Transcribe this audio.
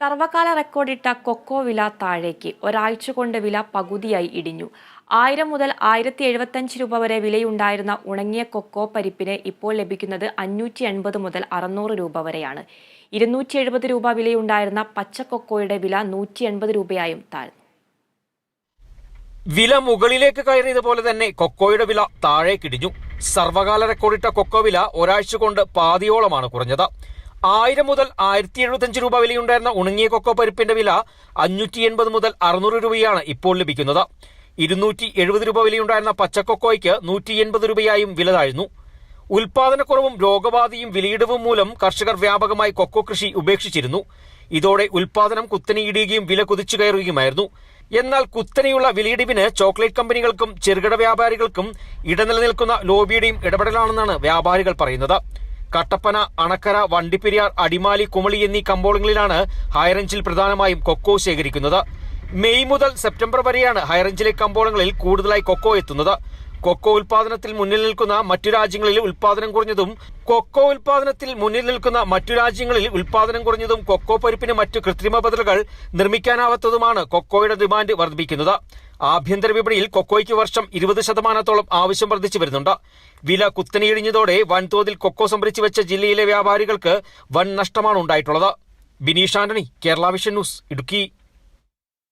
സർവകാല റെക്കോർഡിട്ട cocoa വില താഴേക്ക്. ഒരാഴ്ച കൊണ്ട് വില പകുതിയായി ഇടിഞ്ഞു. ആയിരം മുതൽ ആയിരത്തി എഴുപത്തഞ്ച് രൂപ വരെ വിലയുണ്ടായിരുന്ന ഉണങ്ങിയ കൊക്കോ പരിപ്പിന് ഇപ്പോൾ ലഭിക്കുന്നത് അഞ്ഞൂറ്റി എൺപത് മുതൽ അറുന്നൂറ് രൂപ വരെയാണ്. ഇരുന്നൂറ്റി എഴുപത് രൂപ വിലയുണ്ടായിരുന്ന പച്ച കൊക്കോയുടെ വില നൂറ്റി എൺപത് രൂപയായും താഴ്ന്നു വില മുകളിലേക്ക് കയറിയതുപോലെ തന്നെ കൊക്കോയുടെ വില താഴേക്കിടിഞ്ഞു സർവകാല റെക്കോർഡിട്ട കൊക്കോ വില ഒരാഴ്ച കൊണ്ട് പാതിയോളമാണ് കുറഞ്ഞത്. ആയിരം മുതൽ ആയിരത്തി എഴുപത്തഞ്ച് രൂപ വിലയുണ്ടായിരുന്ന ഉണങ്ങിയ കൊക്കോ പരിപ്പിന്റെ വില അഞ്ഞൂറ്റി എൺപത് മുതൽ അറുന്നൂറ് രൂപയാണ് ഇപ്പോൾ ലഭിക്കുന്നത്. ഇരുന്നൂറ്റി എഴുപത് രൂപ വിലയുണ്ടായിരുന്ന പച്ചക്കൊക്കോയ്ക്ക് നൂറ്റി എൺപത് രൂപയായും വില താഴ്ന്നു ഉൽപാദനക്കുറവും രോഗബാധയും വിലയിടിവും മൂലം കർഷകർ വ്യാപകമായി കൊക്കോ കൃഷി ഉപേക്ഷിച്ചിരുന്നു. ഇതോടെ ഉൽപാദനം കുത്തനെയിടുകയും വില കുതിച്ചു കയറുകയുമായിരുന്നു. എന്നാൽ കുത്തനെയുള്ള വിലയിടിവിന് ചോക്ലേറ്റ് കമ്പനികൾക്കും ചെറുകിട വ്യാപാരികൾക്കും ഇടനിലനിൽക്കുന്ന ലോബിയുടെയും ഇടപെടലാണെന്നാണ് വ്യാപാരികൾ പറയുന്നത്. കട്ടപ്പന അണക്കര വണ്ടിപ്പെരിയാർ അടിമാലി കുമളി എന്നീ കമ്പോളങ്ങളിലാണ് ഹൈറേഞ്ചിൽ പ്രധാനമായും കൊക്കോ ശേഖരിക്കുന്നത്. മെയ് മുതൽ സെപ്റ്റംബർ വരെയാണ് ഹൈറേഞ്ചിലെ കമ്പോളങ്ങളിൽ കൂടുതലായി കൊക്കോ എത്തുന്നത്. കൊക്കോ ഉൽപാദനത്തിൽ മുന്നിൽ നിൽക്കുന്ന മറ്റു രാജ്യങ്ങളിൽ ഉൽപാദനം കുറഞ്ഞതും കൊക്കോ ഉൽപാദനത്തിൽ മുന്നിൽ നിൽക്കുന്ന മറ്റു രാജ്യങ്ങളിൽ ഉൽപാദനം കുറഞ്ഞതും കൊക്കോ പരിപ്പിന് മറ്റു കൃത്രിമ ബദലുകൾ നിർമ്മിക്കാനാവാത്തതുമാണ് കൊക്കോയുടെ ഡിമാൻഡ് വർദ്ധിപ്പിക്കുന്നത്. ആഭ്യന്തര വിപണിയിൽ കൊക്കോയ്ക്ക് വർഷം ഇരുപത് ശതമാനത്തോളം ആവശ്യം വർദ്ധിച്ചു വരുന്നുണ്ട്. വില കുത്തനെയിടിഞ്ഞതോടെ വൻതോതിൽ കൊക്കോ സംഭരിച്ചു വെച്ച ജില്ലയിലെ വ്യാപാരികൾക്ക് വൻ നഷ്ടമാണ് ഉണ്ടായിട്ടുള്ളത്. Bineesh Antony Kerala vision news Idukki.